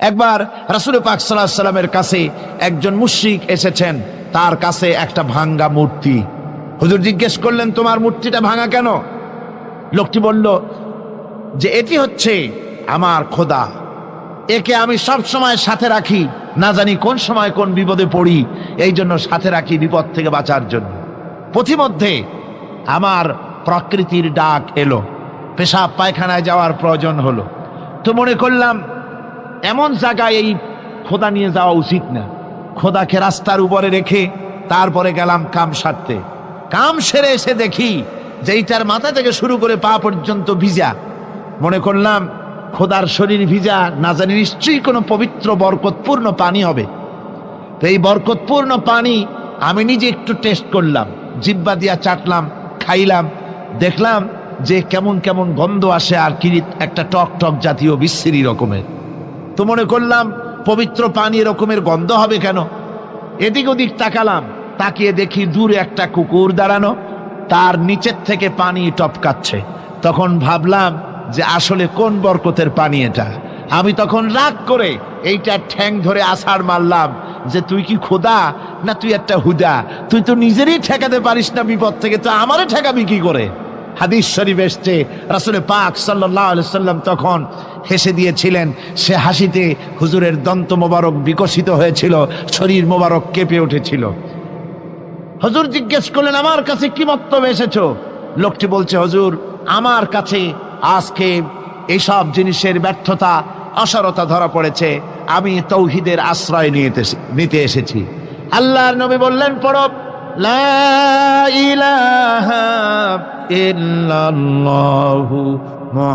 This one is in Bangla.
একবার রাসুল পাক সাল্লামের কাছে একজন মুশ্রিক এসেছেন, তার কাছে একটা ভাঙ্গা মূর্তি। হুজুর জিজ্ঞেস করলেন, তোমার মূর্তিটা ভাঙা কেন? লোকটি বলল, যে এটি হচ্ছে আমার খোদা। একে আমি সব সময় সাথে রাখি, না জানি কোন সময় কোন বিপদে পড়ি এই জন্য সাথে রাখি বিপদ থেকে বাঁচার জন্য। পথিমধ্যে আমার প্রকৃতির ডাক এলো, পেশাব পায়খানায় যাওয়ার প্রয়োজন হলো। তো মনে করলাম এমন জায়গায় এই খোদা নিয়ে যাওয়া উচিত না। খোদাকে রাস্তার উপরে রেখে তারপরে গেলাম কাম সারতে। কাম সেরে এসে দেখি যে এইটার মাথা থেকে শুরু করে পা পর্যন্ত ভিজা। মনে করলাম খোদার শরীর ভিজা, না জানি নিশ্চয়ই কোনো পবিত্র, বরকতপূর্ণ পানি হবে। তো এই বরকতপূর্ণ পানি আমি নিজে একটু টেস্ট করলাম, জিব্বা দিয়া চাটলাম, খাইলাম, দেখলাম যে কেমন কেমন গন্ধ আসে আর কি একটা টক টক জাতীয় বিশ্রী রকমের। তো মনে করলাম, পবিত্র পানি এরকমের গন্ধ হবে কেন? এদিক ওদিক তাকালাম, তাকিয়ে দেখি দূরে একটা কুকুর দাঁড়ানো, তার নিচের থেকে পানি টপকাচ্ছে। তখন ভাবলাম যে আসলে কোন বরকতের পানি এটা? আমি তখন রাগ করে এইটা ঠ্যাং ধরে আছাড় মারলাম যে তুই কি খোদা না তুই একটা হুদা? তুই তো নিজেরই ঠেকাতে পারিস না বিপদ থেকে, তো আমারও ঠেকাবি কি করে? হাদিস শরীফ এসছে রাসুলে পাক সাল্লাহ সাল্লাম তখন হেসে দিয়েছিলেন। সে হাসিতে হুজুরের দন্ত মোবারক বিকশিত হয়েছিল, শরীর মোবারক কেঁপে উঠেছিল। হজুর জিজ্ঞেস করলেন, আমার কাছে কি বক্তব্য এসেছ? লোকটি বলছে, হজুর, আমার কাছে আজকে এইসব জিনিসের ব্যর্থতা, অসারতা ধরা পড়েছে। আমি তৌহিদের আশ্রয় নিতে নিতে এসেছি। আল্লাহর নবী বললেন পড়ব লা